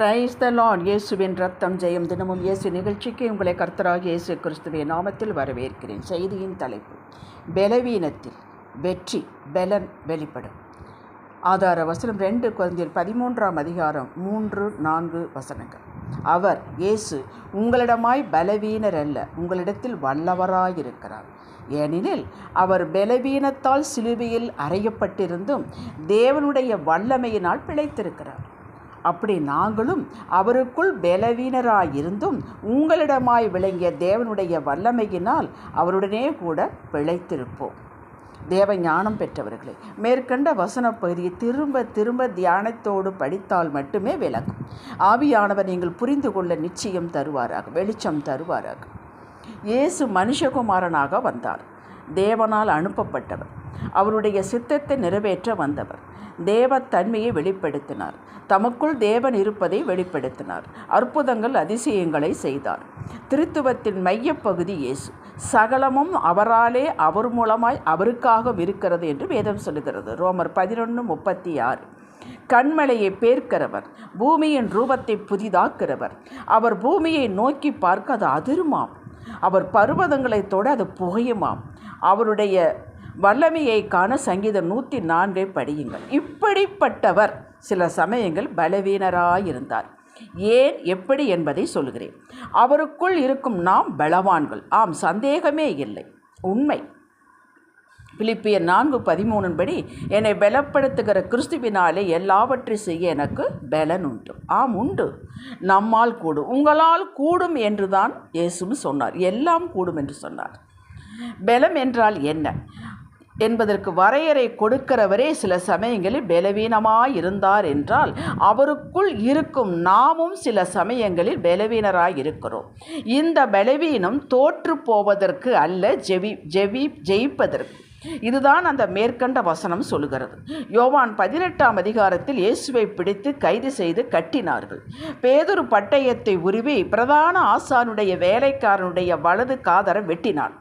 Raise the Lord இயேசுவின் ரத்தம் ஜெயம் தினமும் இயேசு நிகழ்ச்சிக்கு உங்களை கர்த்தராக இயேசு கிறிஸ்துவின் நாமத்தில் வரவேற்கிறேன். செய்தியின் தலைப்பு பலவீனத்தில் வெற்றி பலன் வெளிப்படும். ஆதார வசனம் ரெண்டு குழந்தையில் பதிமூன்றாம் அதிகாரம் மூன்று நான்கு வசனங்கள். அவர் இயேசு உங்களிடமாய் பலவீனர் அல்ல உங்களிடத்தில் வல்லவராயிருக்கிறார் ஏனெனில் அவர் பலவீனத்தால் சிலுவையில் அறையப்பட்டிருந்தும் தேவனுடைய வல்லமையினால் பிழைத்திருக்கிறார். அப்படி நாங்களும் அவருக்குள் பலவீனராயிருந்தும் உங்களிடமாய் விளங்கிய தேவனுடைய வல்லமையினால் அவருடனே கூட பிழைத்திருப்போம். தேவ ஞானம் பெற்றவர்களே மேற்கண்ட வசன பகுதியை திரும்ப திரும்ப தியானத்தோடு படித்தால் மட்டுமே விளக்கும் ஆவியானவர் நீங்கள் புரிந்து கொள்ள நிச்சயம் தருவாராக வெளிச்சம் தருவாராக. இயேசு மனுஷகுமாரனாக வந்தார். தேவனால் அனுப்பப்பட்டவர். அவருடைய சித்தத்தை நிறைவேற்ற வந்தவர். தேவத்தன்மையை வெளிப்படுத்தினார். தமக்குள் தேவன் இருப்பதை வெளிப்படுத்தினார். அற்புதங்கள் அதிசயங்களை செய்தார். திருத்துவத்தின் மையப்பகுதி இயேசு. சகலமும் அவராலே அவர் மூலமாய் அவருக்காக இருக்கிறது என்று வேதம் சொல்லுகிறது. ரோமர் பதினொன்று முப்பத்தி ஆறு கண்மலையை பேர்க்கிறவர் பூமியின் ரூபத்தை புதிதாக்கிறவர் அவர் பூமியை நோக்கி பார்க்க அது அதிருமாம். அவர் பர்வதங்களை தொட அது புகையுமாம். அவருடைய வல்லமையை காண சங்கீதம் நூற்றி நான்கை படியுங்கள். இப்படிப்பட்டவர் சில சமயங்கள் பலவீனராயிருந்தார். ஏன் எப்படி என்பதை சொல்கிறேன் அவருக்குள் இருக்கும் நாம் பலவான்கள். ஆம் சந்தேகமே இல்லை. உண்மை. பிலிப்பியர் நான்கு பதிமூணின்படி என்னை பலப்படுத்துகிற கிறிஸ்துவினாலே எல்லாவற்றை செய்ய எனக்கு பலன் உண்டு. ஆம் உண்டு. நம்மால் கூடும். உங்களால் கூடும் என்று தான் இயேசுவும் சொன்னார். எல்லாம் கூடும் என்று சொன்னார். பலம் என்றால் என்ன? என்பதற்கு வரையறை கொடுக்கிறவரே சில சமயங்களில் பலவீனமாய் இருந்தார் என்றால் அவருக்குள் இருக்கும் நாமும் சில சமயங்களில் பலவீனராக இருக்கிறோம். இந்த பலவீனம் தோற்று போவதற்கு அல்ல ஜெவி ஜெவி ஜெயிப்பதற்கு. இதுதான் அந்த மேற்கண்ட வசனம் சொல்லுகிறது. யோவான் பதினெட்டாம் அதிகாரத்தில் இயேசுவை பிடித்து கைது செய்து கட்டினார்கள். பேதொரு பட்டயத்தை உருவி பிரதான ஆசானுடைய வேலைக்காரனுடைய வலது காதரை வெட்டினான்.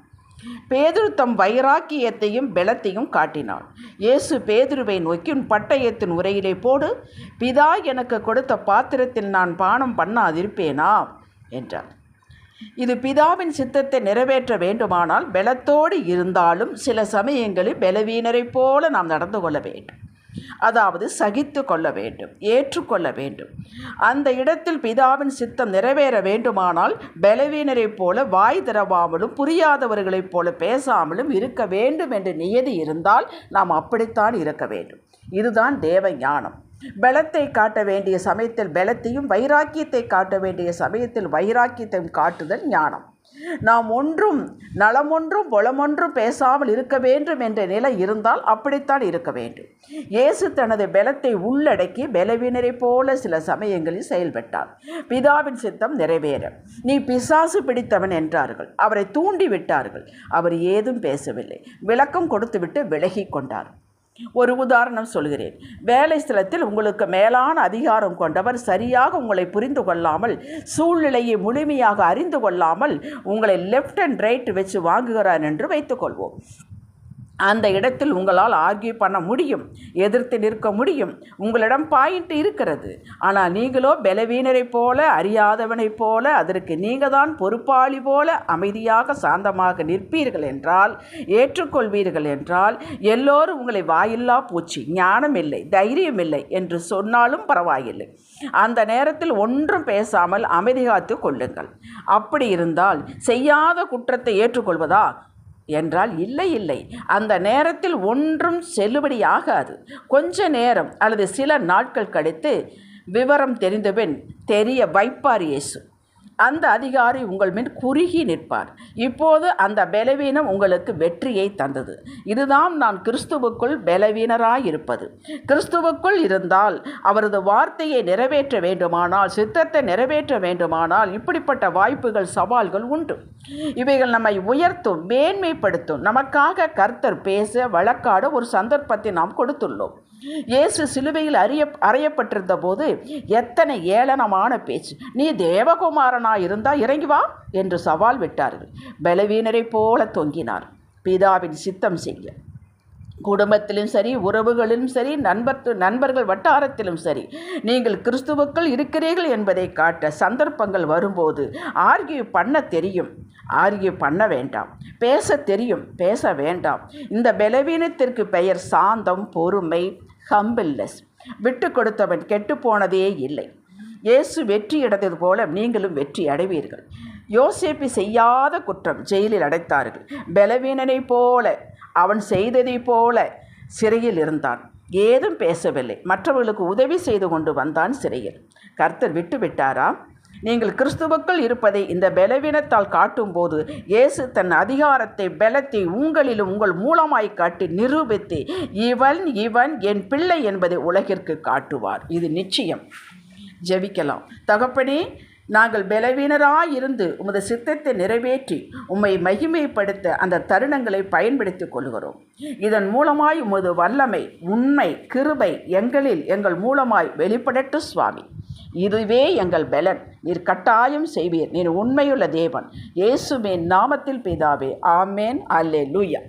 பேதுரு தம் வைராக்கியத்தையும் பலத்தையும் காட்டினாள். இயேசு பேதுருவை நோக்கி உன் பட்டயத்தின் உரையிலே போடு. பிதா எனக்கு கொடுத்த பாத்திரத்தில் நான் பானம் பண்ணாதிருப்பேனா? என்றார். இது பிதாவின் சித்தத்தை நிறைவேற்ற வேண்டுமானால் பலத்தோடு இருந்தாலும் சில சமயங்களில் பலவீனரைப் போல நாம் நடந்து கொள்ள வேண்டும். அதாவது சகித்து கொள்ள வேண்டும் ஏற்றுக்கொள்ள வேண்டும். அந்த இடத்தில் பிதாவின் சித்தம் நிறைவேற வேண்டுமானால் பலவீனரைப் போல வாய் திறவாமலும் புரியாதவர்களைப் போல பேசாமலும் இருக்க வேண்டும் என்று நியதி இருந்தால் நாம் அப்படித்தான் இருக்க வேண்டும். இதுதான் தேவ ஞானம். பலத்தை காட்ட வேண்டிய சமயத்தில் பலத்தையும் வைராக்கியத்தை காட்ட வேண்டிய சமயத்தில் வைராக்கியத்தையும் காட்டுதல் ஞானம். நாம் ஒன்றும் நலமொன்றும் புலமொன்றும் பேசாமல் இருக்க வேண்டும் என்ற நிலை இருந்தால் அப்படித்தான் இருக்க வேண்டும். இயேசு தனது பலத்தை உள்ளடக்கி பலவீனரை போல சில சமயங்களில் செயல்பட்டார். பிதாவின் சித்தம் நிறைவேற. நீ பிசாசு பிடித்தவன் என்றார்கள். அவரை தூண்டி விட்டார்கள் அவர் ஏதும் பேசவில்லை. விளக்கம் கொடுத்துவிட்டு விலகி கொண்டார். ஒரு உதாரணம் சொல்கிறேன். வேலை ஸ்தலத்தில் உங்களுக்கு மேலான அதிகாரம் கொண்டவர் சரியாக உங்களை புரிந்து கொள்ளாமல் சூழ்நிலையை முழுமையாக அறிந்து கொள்ளாமல் உங்களை லெஃப்ட் அண்ட் ரைட் வச்சு வாங்குகிறார் என்று வைத்துக்கொள்வோம். அந்த இடத்தில் உங்களால் ஆர்கியூ பண்ண முடியும் எதிர்த்து நிற்க முடியும். உங்களிடம் பாயிண்ட் இருக்கிறது. ஆனால் நீங்களோ பலவீனரைப் போல அறியாதவனைப் போல அதற்கு நீங்கள் தான் பொறுப்பாளி போல அமைதியாக சாந்தமாக நிற்பீர்கள் என்றால் ஏற்றுக்கொள்வீர்கள் என்றால் எல்லோரும் உங்களை வாயில்லா பூச்சி ஞானம் இல்லை தைரியம் இல்லை என்று சொன்னாலும் பரவாயில்லை. அந்த நேரத்தில் ஒன்றும் பேசாமல் அமைதி காத்து கொள்ளுங்கள். அப்படி இருந்தால் செய்யாத குற்றத்தை ஏற்றுக்கொள்வதா? என்றால் இல்லை இல்லை. அந்த நேரத்தில் ஒன்றும் செல்லுபடியாகாது. கொஞ்ச நேரம் அல்லது சில நாட்கள் கழித்து விவரம் தெரிந்தபின் தெரிய வைப்பார் இயேசு. அந்த அதிகாரி உங்கள் மேல் குறுகி நிற்பார். இப்போது அந்த பலவீனம் உங்களுக்கு வெற்றியை தந்தது. இதுதான் நான் கிறிஸ்துவுக்குள் பலவீனராயிருப்பது. கிறிஸ்துவுக்குள் இருந்தால் அவரது வார்த்தையை நிறைவேற்ற வேண்டுமானால் சித்தத்தை நிறைவேற்ற வேண்டுமானால் இப்படிப்பட்ட வாய்ப்புகள் சவால்கள் உண்டு. இவைகள் நம்மை உயர்த்தும் மேன்மைப்படுத்தும். நமக்காக கர்த்தர் பேச வழக்காட ஒரு சந்தர்ப்பத்தை நாம் கொடுத்துள்ளோம். இயேசு சிலுவையில் அறிய அறையப்பட்டிருந்த போது எத்தனை ஏளனமான பேச்சு. நீ தேவகுமாரனாக இருந்தால் இறங்கி வா என்று சவால் விட்டார்கள். பலவீனரைப் போல தொங்கினார். பிதாவின் சித்தம் செய்ய. குடும்பத்திலும் சரி உறவுகளிலும் சரி நண்பர் நண்பர்கள் வட்டாரத்திலும் சரி நீங்கள் கிறிஸ்துவுக்குள் இருக்கிறீர்கள் என்பதை காட்ட சந்தர்ப்பங்கள் வரும்போது ஆர்கியூ பண்ண தெரியும். ஆர்கியூ பண்ண வேண்டாம். பேச தெரியும். பேச வேண்டாம். இந்த பலவீனத்திற்கு பெயர் சாந்தம் பொறுமை ஹம்பிள்னஸ் விட்டு கொடுத்தவன் கெட்டுப்போனதே இல்லை. இயேசு வெற்றி அடைந்தது போல நீங்களும் வெற்றி அடைவீர்கள். யோசேப்பு செய்யாத குற்றம் ஜெயிலில் அடைத்தார்கள். பலவீனனைப் போல அவன் செய்ததைப் போல சிறையில் இருந்தான். ஏதும் பேசவில்லை. மற்றவர்களுக்கு உதவி செய்து கொண்டு வந்தான் சிறையில். கர்த்தர் விட்டு விட்டாரா நீங்கள் கிறிஸ்துவுக்குள் இருப்பதை இந்த பலவீனத்தால் காட்டும்போது இயேசு தன் அதிகாரத்தை பலத்தை உங்களிலும் உங்கள் மூலமாய் காட்டி நிரூபித்து இவன் இவன் என் பிள்ளை என்பதை உலகிற்கு காட்டுவார். இது நிச்சயம். ஜெபிக்கலாம். தகப்பனே நாங்கள் பலவீனராக இருந்து உமது சித்தத்தை நிறைவேற்றி உம்மை மகிமைப்படுத்த அந்த தருணங்களை பயன்படுத்திக் கொள்கிறோம். இதன் மூலமாய் உமது வல்லமை உண்மை கிருபை எங்களில் எங்கள் மூலமாய் வெளிப்படட்டு சுவாமி. இதுவே எங்கள் பலன். நீர் கட்டாயம் செய்வீர். நீர் உண்மையுள்ள தேவன். இயேசுவின் நாமத்தில் பிதாவே. ஆமேன். அல்லே லூயா